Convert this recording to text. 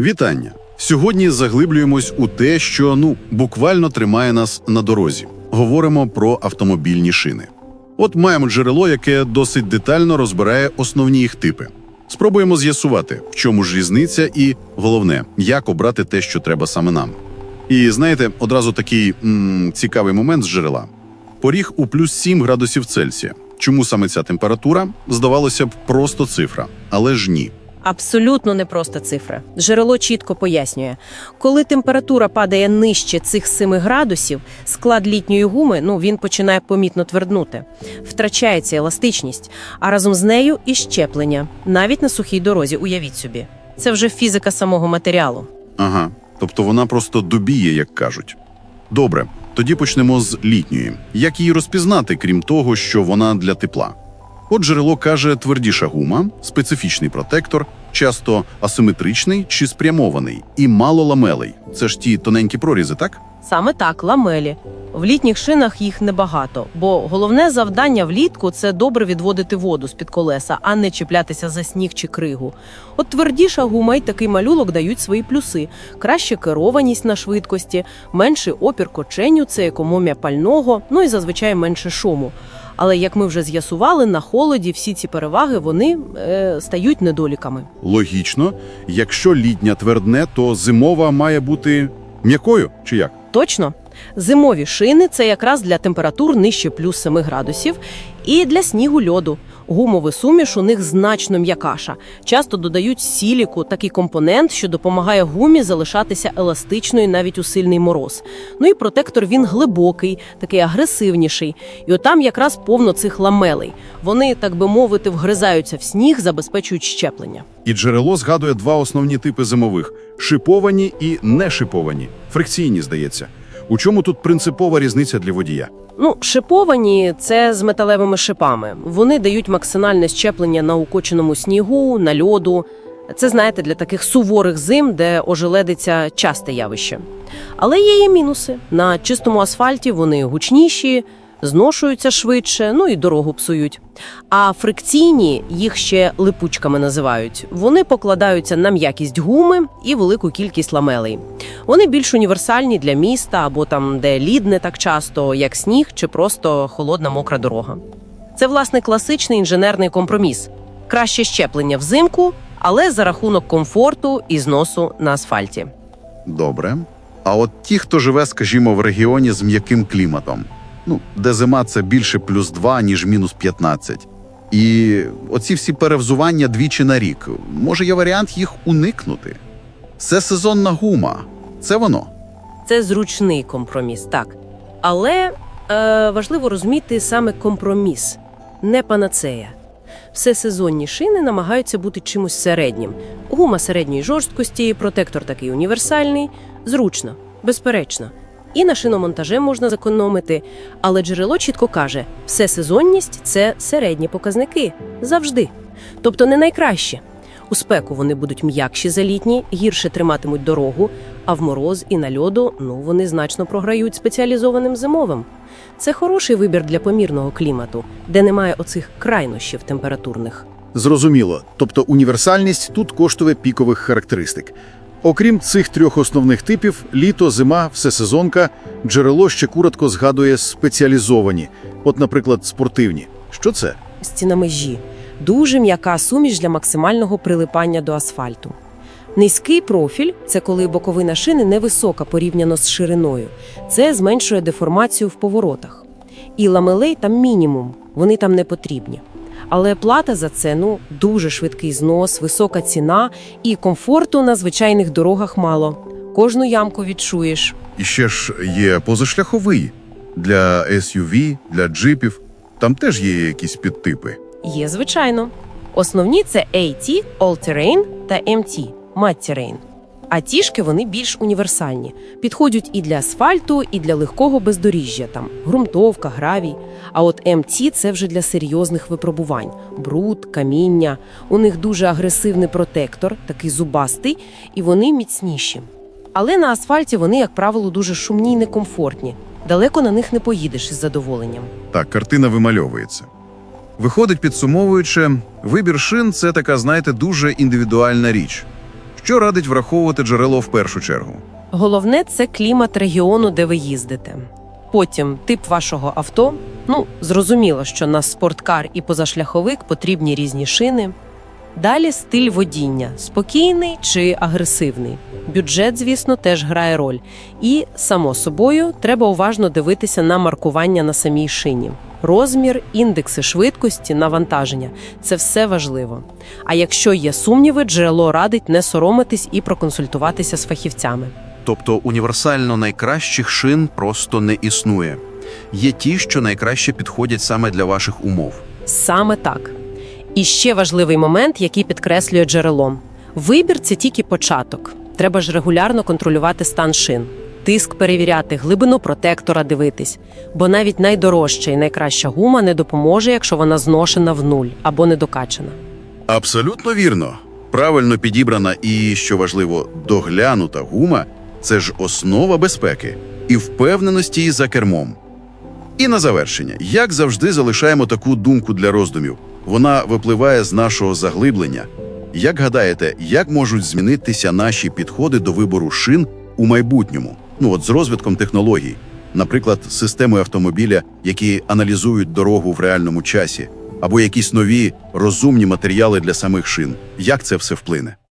Вітання! Сьогодні заглиблюємось у те, що ну буквально тримає нас на дорозі. Говоримо про автомобільні шини. От маємо джерело, яке досить детально розбирає основні їх типи. Спробуємо з'ясувати, в чому ж різниця, і головне, як обрати те, що треба саме нам. І знаєте, одразу такий м, цікавий момент з джерела: поріг у плюс 7 градусів Цельсія. Чому саме ця температура? Здавалося б, просто цифра, але ж ні. Абсолютно непроста цифра. Джерело чітко пояснює, коли температура падає нижче цих 7 градусів, склад літньої гуми ну він починає помітно тверднути, втрачається еластичність, а разом з нею і щеплення, навіть на сухій дорозі. Уявіть собі, це вже фізика самого матеріалу. Ага, тобто вона просто добіє, як кажуть. Добре, тоді почнемо з літньої. Як її розпізнати, крім того, що вона для тепла? От джерело каже твердіша гума, специфічний протектор, часто асиметричний чи спрямований, і мало ламелей. Це ж ті тоненькі прорізи, так? Саме так, ламелі. В літніх шинах їх небагато, бо головне завдання влітку це добре відводити воду з-під колеса, а не чіплятися за сніг чи кригу. От твердіша гума й такий малюлок дають свої плюси: краще керованість на швидкості, менший опір коченю, це економія пального, ну і зазвичай менше шуму. Але як ми вже з'ясували, на холоді всі ці переваги вони е, стають недоліками. Логічно, якщо літня твердне, то зимова має бути м'якою чи як? Точно. Зимові шини це якраз для температур нижче плюс 7 градусів і для снігу льоду. Гумовий суміш у них значно м'якаша. Часто додають сіліку, такий компонент, що допомагає гумі залишатися еластичною навіть у сильний мороз. Ну і протектор він глибокий, такий агресивніший. І отам якраз повно цих ламелей. Вони, так би мовити, вгризаються в сніг, забезпечують щеплення. І джерело згадує два основні типи зимових: шиповані і нешиповані, фрикційні, здається. У чому тут принципова різниця для водія? Ну, шиповані це з металевими шипами. Вони дають максимальне щеплення на укоченому снігу, на льоду. Це знаєте для таких суворих зим, де ожеледиться часте явище. Але є і мінуси. На чистому асфальті вони гучніші, зношуються швидше, ну і дорогу псують. А фрикційні їх ще липучками називають. Вони покладаються на м'якість гуми і велику кількість ламелей. Вони більш універсальні для міста або там, де лід не так часто, як сніг чи просто холодна мокра дорога. Це власне класичний інженерний компроміс. Краще щеплення взимку, але за рахунок комфорту і зносу на асфальті. Добре. А от ті, хто живе, скажімо, в регіоні з м'яким кліматом, ну, де зима це більше плюс 2, ніж мінус 15. І оці всі перевзування двічі на рік. Може, є варіант їх уникнути? Це сезонна гума. Це воно. Це зручний компроміс, так. Але е, важливо розуміти саме компроміс, не панацея. Все сезонні шини намагаються бути чимось середнім. Гума середньої жорсткості, протектор такий універсальний, зручно, безперечно. І на шиномонтаже можна зекономити, але джерело чітко каже: все сезонність це середні показники завжди. Тобто не найкраще. У спеку вони будуть м'якші за літні, гірше триматимуть дорогу, а в мороз і на льоду ну вони значно програють спеціалізованим зимовим. Це хороший вибір для помірного клімату, де немає оцих крайнощів температурних. Зрозуміло, тобто універсальність тут коштує пікових характеристик. Окрім цих трьох основних типів, літо, зима, всесезонка, джерело ще коротко згадує спеціалізовані, от, наприклад, спортивні. Що це? Ці на межі. Дуже м'яка суміш для максимального прилипання до асфальту. Низький профіль це коли боковина шини невисока порівняно з шириною. Це зменшує деформацію в поворотах. І ламелей там мінімум, вони там не потрібні. Але плата за це ну дуже швидкий знос, висока ціна і комфорту на звичайних дорогах мало. Кожну ямку відчуєш. І ще ж є позашляховий для SUV, для джипів. Там теж є якісь підтипи. Є, звичайно. Основні це AT, All-Terrain та MT Mud-Terrain. А тішки вони більш універсальні. Підходять і для асфальту, і для легкого бездоріжжя, там ґрунтовка, гравій. А от MT – це вже для серйозних випробувань: бруд, каміння. У них дуже агресивний протектор, такий зубастий, і вони міцніші. Але на асфальті вони, як правило, дуже шумні і некомфортні. Далеко на них не поїдеш із задоволенням. Так, картина вимальовується. Виходить, підсумовуючи, вибір шин це така, знаєте, дуже індивідуальна річ. Що радить враховувати джерело в першу чергу? Головне це клімат регіону, де ви їздите. Потім тип вашого авто. Ну, зрозуміло, що на спорткар і позашляховик потрібні різні шини. Далі стиль водіння спокійний чи агресивний. Бюджет, звісно, теж грає роль. І, само собою, треба уважно дивитися на маркування на самій шині. Розмір, індекси швидкості, навантаження це все важливо. А якщо є сумніви, джерело радить не соромитись і проконсультуватися з фахівцями. Тобто універсально найкращих шин просто не існує. Є ті, що найкраще підходять саме для ваших умов. Саме так. І ще важливий момент, який підкреслює джерело. Вибір це тільки початок. Треба ж регулярно контролювати стан шин, тиск перевіряти, глибину протектора дивитись. Бо навіть найдорожча і найкраща гума не допоможе, якщо вона зношена в нуль або недокачана. Абсолютно вірно. Правильно підібрана і, що важливо, доглянута гума це ж основа безпеки і впевненості за кермом. І на завершення, як завжди, залишаємо таку думку для роздумів. Вона випливає з нашого заглиблення. Як гадаєте, як можуть змінитися наші підходи до вибору шин у майбутньому? Ну от з розвитком технологій, наприклад, системи автомобіля, які аналізують дорогу в реальному часі, або якісь нові розумні матеріали для самих шин. Як це все вплине?